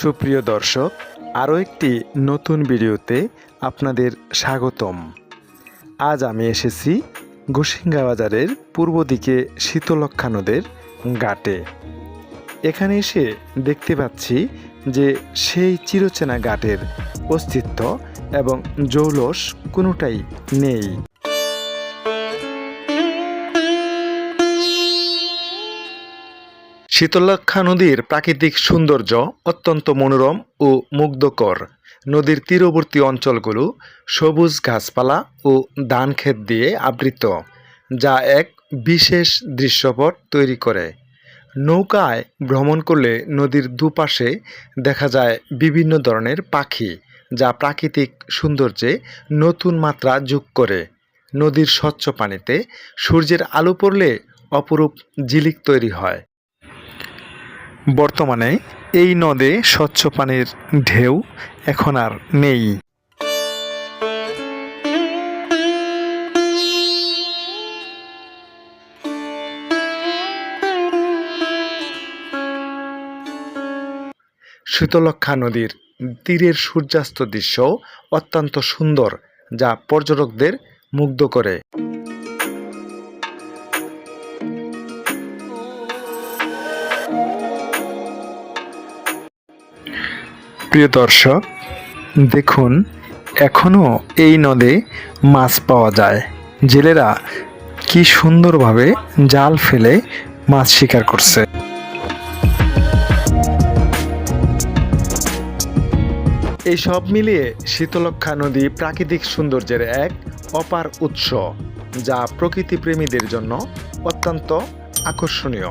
সুপ্রিয় দর্শক, আরও একটি নতুন ভিডিওতে আপনাদের স্বাগতম। আজ আমি এসেছি গোসিঙ্গা বাজারের পূর্ব দিকে শীতলক্ষা নদের ঘাটে। এখানে এসে দেখতে পাচ্ছি যে সেই চিরচেনা ঘাটের অস্তিত্ব এবং জৌলস কোনোটাই নেই। শীতলক্ষা নদীর প্রাকৃতিক সৌন্দর্য অত্যন্ত মনোরম ও মুগ্ধকর। নদীর তীরবর্তী অঞ্চলগুলো সবুজ গাছপালা ও ধান ক্ষেত দিয়ে আবৃত, যা এক বিশেষ দৃশ্যপট তৈরি করে। নৌকায় ভ্রমণ করলে নদীর দুপাশে দেখা যায় বিভিন্ন ধরনের পাখি, যা প্রাকৃতিক সৌন্দর্যে নতুন মাত্রা যোগ করে। নদীর স্বচ্ছ পানিতে সূর্যের আলো পড়লে অপরূপ ঝিলিক তৈরি হয়। বর্তমানে এই নদে স্বচ্ছ পানির ঢেউ এখন আর নেই। শীতলক্ষা নদীর তীরের সূর্যাস্ত দৃশ্য অত্যন্ত সুন্দর, যা পর্যটকদের মুগ্ধ করে। প্রিয় দর্শক, দেখুন এখনও এই নদে মাছ পাওয়া যায়। জেলেরা কি সুন্দরভাবে জাল ফেলে মাছ শিকার করছে। এই সব মিলিয়ে শীতলক্ষা নদী প্রাকৃতিক সৌন্দর্যের এক অপার উৎস, যা প্রকৃতিপ্রেমীদের জন্য অত্যন্ত আকর্ষণীয়।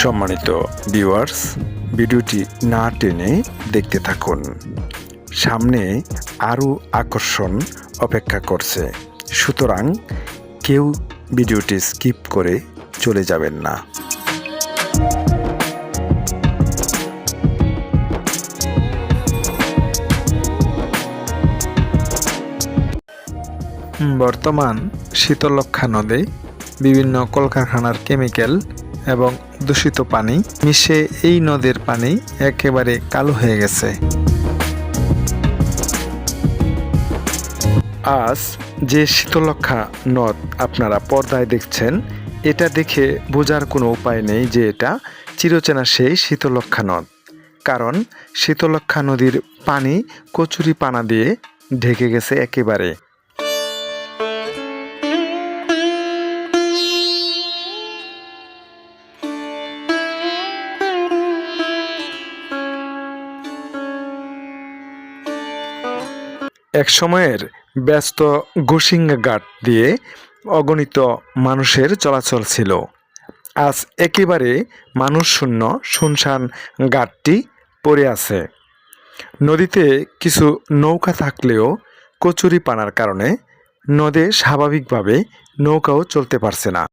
সম্মানিত ভিউয়ার্স ভিডিওটি না টেনে দেখতে থাকুন। সামনে আরও আকর্ষণ অপেক্ষা করছে। সুতরাং কেউ ভিডিওটি স্কিপ করে চলে যাবেন না। বর্তমান শীতলক্ষা নদে বিভিন্ন কলকারখানার কেমিক্যাল এবং দূষিত পানি মিশে এই নদের পানি একেবারে কালো হয়ে গেছে। আজ যে শীতলক্ষা নদ আপনারা পর্দায় দেখছেন, এটা দেখে বোঝার কোনো উপায় নেই যে এটা চিরচেনা সেই শীতলক্ষা নদ। কারণ শীতলক্ষা নদীর পানি কচুরি পানা দিয়ে ঢেকে গেছে একেবারে। এক সময়ের ব্যস্ত ঘাট দিয়ে অগণিত মানুষের চলাচল ছিল। আজ একেবারে মানুষ শূন্য শুনশান ঘাটটি পড়ে আছে। নদীতে কিছু নৌকা থাকলেও কচুরি পানার কারণে নদে স্বাভাবিকভাবে নৌকাও চলতে পারছে না।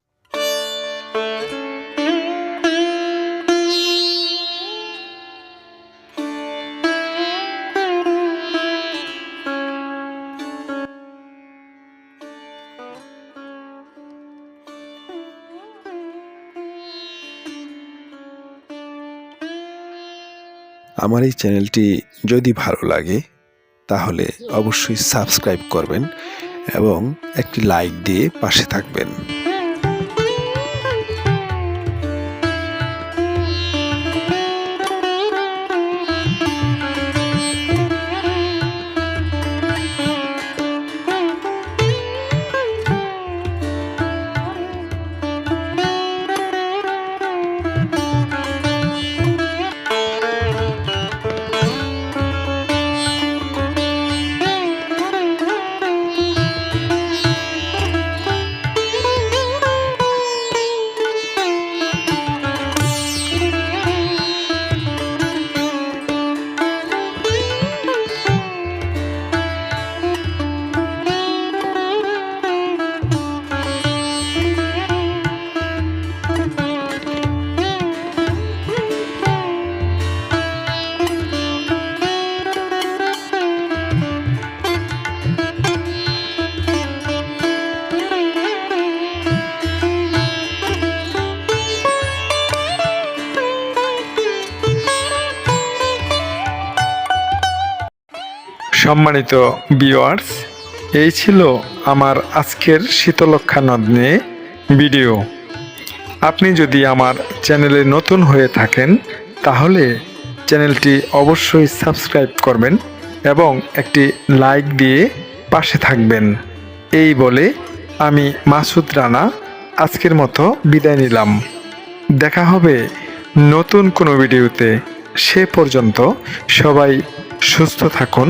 আমার এই চ্যানেলটি যদি ভালো লাগে, তাহলে অবশ্যই সাবস্ক্রাইব করবেন এবং একটি লাইক দিয়ে পাশে থাকবেন। সম্মানিত ভিউয়ার্স এই ছিল আমার আজকের শীতলক্ষা নদ নিয়ে ভিডিও আপনি যদি আমার চ্যানেলে নতুন হয়ে থাকেন, তাহলে চ্যানেলটি অবশ্যই সাবস্ক্রাইব করবেন এবং একটি লাইক দিয়ে পাশে থাকবেন। এই বলে আমি মাসুদ রানা আজকের মতো বিদায় নিলাম। দেখা হবে নতুন কোনো ভিডিওতে সে পর্যন্ত সবাই সুস্থ থাকুন